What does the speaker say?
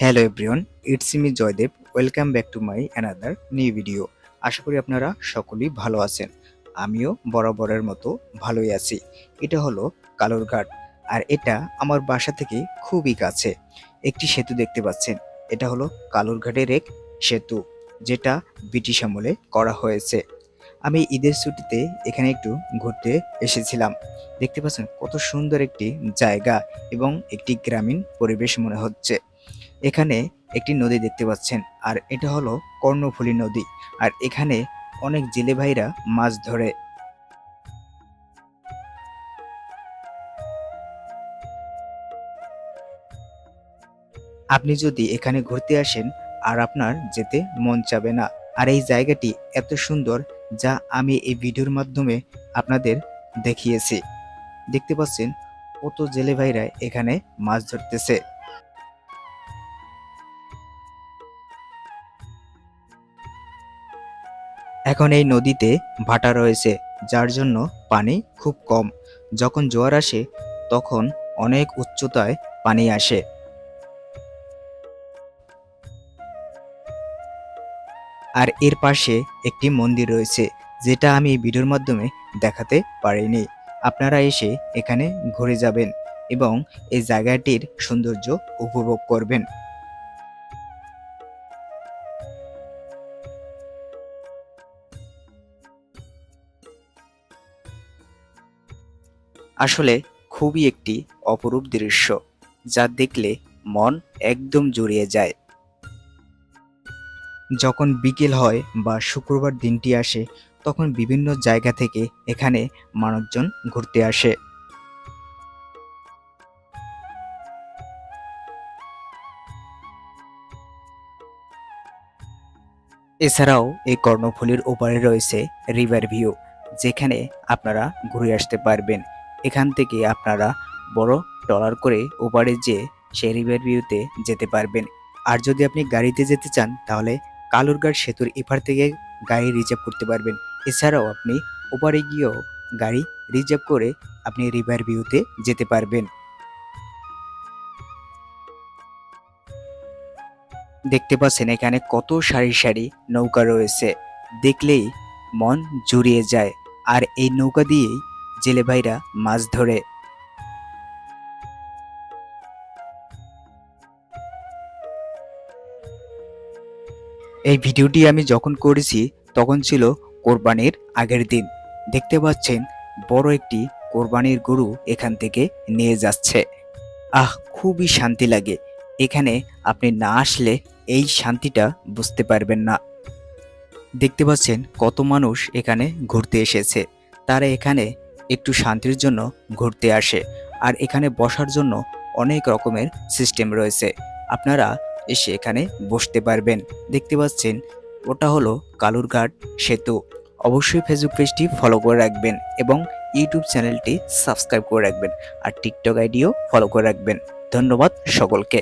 Hello everyone it's me Joydev welcome back to my another new video আশা করি আপনারা সকলেই ভালো আছেন। আমিও বরাবরের মতো ভালোই আছি। এটা হলো কালুরঘাট আর এটা আমার বাসা থেকে খুবই কাছে। একটি সেতু দেখতে পাচ্ছেন। এটা হলো কালুরঘাটের এক সেতু, যেটা ব্রিটিশ আমলে করা হয়েছে। আমি ঈদের ছুটিতে এখানে একটু ঘুরতে এসেছিলাম। দেখতে পাচ্ছেন কত সুন্দর একটি জায়গা এবং একটি গ্রামীণ পরিবেশ মনে হচ্ছে। এখানে একটি নদী দেখতে পাচ্ছেন, আর এটা হলো কর্ণফুলী নদী, আর এখানে অনেক জেলে ভাইরা মাছ ধরে। আপনি যদি এখানে ঘুরতে আসেন, আর আপনার যেতে মন চাবে না। আর এই জায়গাটি এত সুন্দর, যা আমি এই ভিডিওর মাধ্যমে আপনাদের দেখিয়েছি। দেখতে পাচ্ছেন, কত জেলে ভাইরা এখানে মাছ ধরতেছে। এখন এই নদীতে ভাটা রয়েছে, যার জন্য পানি খুব কম। যখন জোয়ার আসে, তখন অনেক উচ্চতায় পানি আসে। আর এর পাশে একটি মন্দির রয়েছে, যেটা আমি ভিডিওর মাধ্যমে দেখাতে পারিনি। আপনারা এসে এখানে ঘুরে যাবেন এবং এই জায়গাটির সৌন্দর্য উপভোগ করবেন। আসলে খুবই একটি অপরূপ দৃশ্য, যা দেখলে মন একদম জুড়িয়ে যায়। যখন বিকেল হয় বা শুক্রবার দিনটি আসে, তখন বিভিন্ন জায়গা থেকে এখানে মানুষজন ঘুরতে আসে। এছাড়াও এই কর্ণফুলীর ওপারে রয়েছে রিভার ভিউ, যেখানে আপনারা ঘুরে আসতে পারবেন। এখান থেকে আপনারা বড় ট্রলার করে ওপারে সেই রিভার ভিউতে যেতে পারবেন। আর যদি আপনি গাড়িতে যেতে চান, তাহলে কালুরঘাট সেতুর এপার থেকে গাড়ি রিজার্ভ করতে পারবেন। এছাড়াও আপনি ওপারে গিয়েও গাড়ি রিজার্ভ করে আপনি রিভার ভিউতে যেতে পারবেন। দেখতে পাচ্ছেন এখানে কত সারি সারি নৌকা রয়েছে। দেখলেই মন জুড়িয়ে যায়। আর এই নৌকা দিয়েই জেলে ভাইরা মাছ ধরে। এই ভিডিওটি আমি যখন করেছি, তখন ছিল কোরবানির আগের দিন। দেখতে পাচ্ছেন, বড় একটি কোরবানির গরু এখান থেকে নিয়ে যাচ্ছে। আহ, খুবই শান্তি লাগে। এখানে আপনি না আসলে এই শান্তিটা বুঝতে পারবেন না। দেখতে পাচ্ছেন, কত মানুষ এখানে ঘুরতে এসেছে। তারা এখানে একটু শান্তির জন্য ঘুরতে আসে আর এখানে বসার জন্য অনেক রকমের সিস্টেম রয়েছে। আপনারা এসে এখানে বসতে পারবেন। দেখতে পাচ্ছেন, ওটা হলো কালুরঘাট সেতু। অবশ্যই ফেসবুক পেজটি ফলো করে রাখবেন এবং ইউটিউব চ্যানেলটি সাবস্ক্রাইব করে রাখবেন আর টিকটক আইডিও ফলো করে রাখবেন। ধন্যবাদ সকলকে।